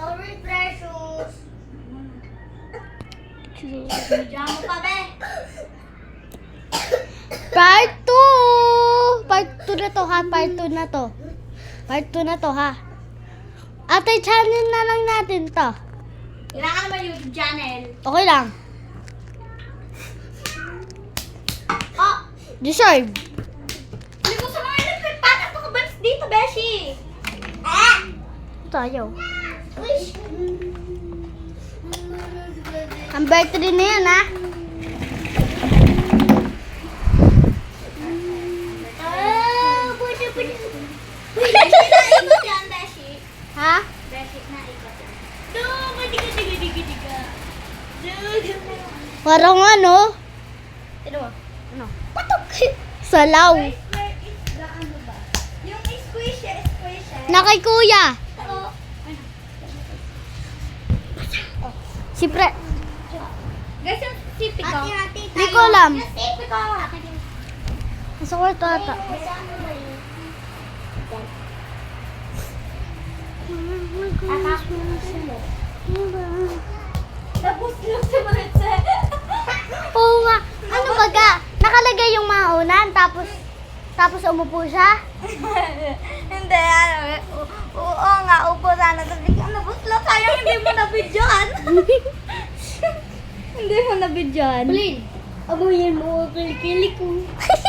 Sorry, precious. Diyan mo pa, be. Part 2! Part 2 na to ha, part 2 na to. Part 2 na to ha. Ate, channel na lang natin to. Kailangan naman YouTube channel. Okay lang. Oh, Deserve. hindi ko sa mga electric pan. Ito ka balis dito, Beshi. Ah! Tayo. Ang birthday na yan ha. Ah, yan. Ha? Do. Parang ano? Mo? Ano? Patok. Salaw. Where is the ano ba? Yung squish, squish. Na kay kuya. Oo. Si Pre. Guys, yung sipi ko. Di ko alam. Yung sipi ko. Nasa kwarto ata. Tapos yung si Maritze. Oo nga. Ano baga? Nakalagay yung maunan tapos tapos umupo siya. hindi, ano, eh, oo nga, upo sana. Tapos hindi mo nabidyoan. hindi mo nabidyoan. Amoyin mo ang kilikili ko.